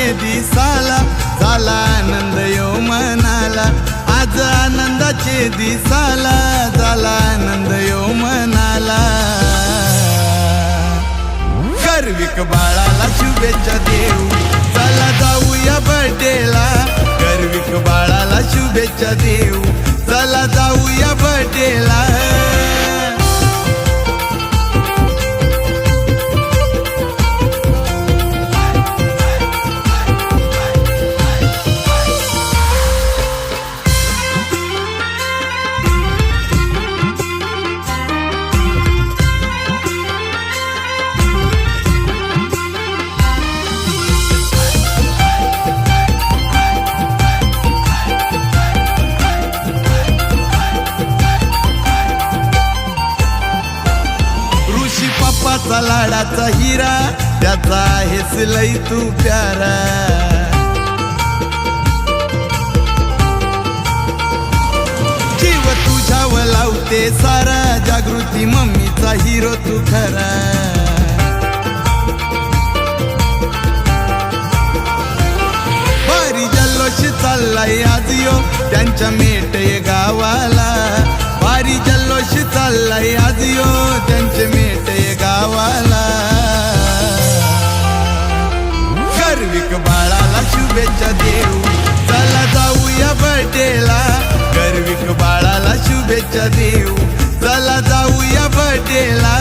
दिसाला झाला आनंद यो मनाला. आज आनंदाचे दिसाला झाला आनंद यो मनाला. गर्विक बाळाला शुभेच्छा देऊ. चला जाऊया बर्थडेला गर्विक बाळाला शुभेच्छा देऊ. लाडाचा हिरा त्याचा आहेस लई तू प्यारा. जीव तुझ्यावर लावते सारा जागृती मम्मीचा हिरो तू खरा. भारी जल्लोष चाललाय आज यो त्यांच्या मेटे गावाला. भारी जल्लोष चाललाय शुभेच्छा देऊ. चला जाऊया बर्थडेला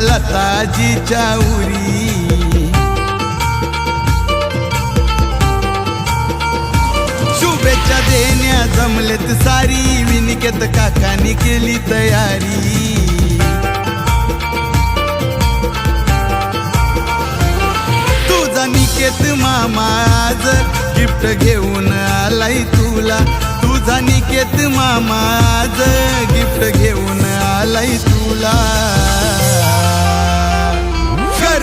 लताजीच्या उरी. शुभेच्छा देण्या जमलेत सारी. विनिकेत काकानी केली तयारी. तुझा निकेत मामा आज गिफ्ट घेऊन आलाय तुला. तुझा निकेत मामा आज गिफ्ट घेऊन आलाय तुला.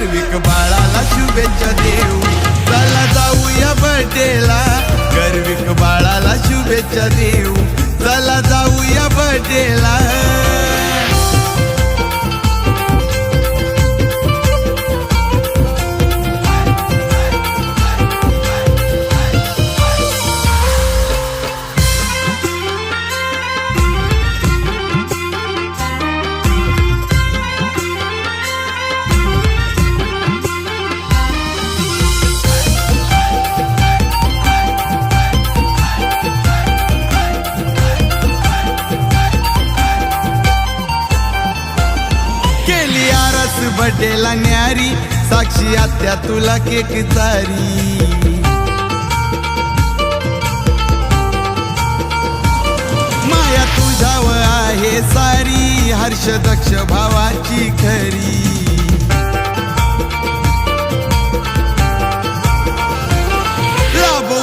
गर्विक बाळाला शुभेच्छा देऊ. चला जाऊया बर्थडेला. गर्विक बाळाला शुभेच्छा देऊ. चला जाऊया बर्थडेला. केली बड्डेला न्यारी. साक्षी आत्या तुला केक चारी. माया तुझ्यावर आहे सारी. हर्ष दक्ष भावाची खरी. लाभू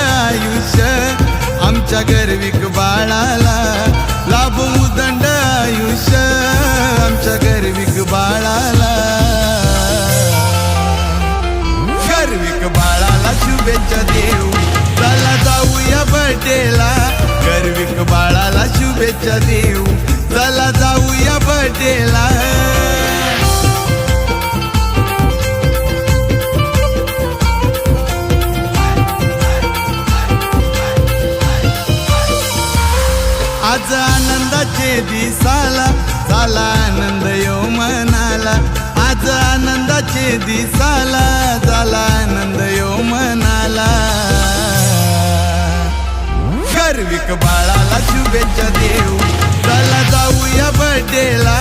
आयुष्य. आमच्या गर्वी शुभेच्छा देऊ. चला जाऊया बर्थडेला आज आनंदाचे दिसाला झाला आनंद यो मनाला. आज आनंदाचे दिसाला झाला आनंद यो मनाला. गर्विक बाळा. शुभेच्छा देऊ चला जाऊया बर्थडेला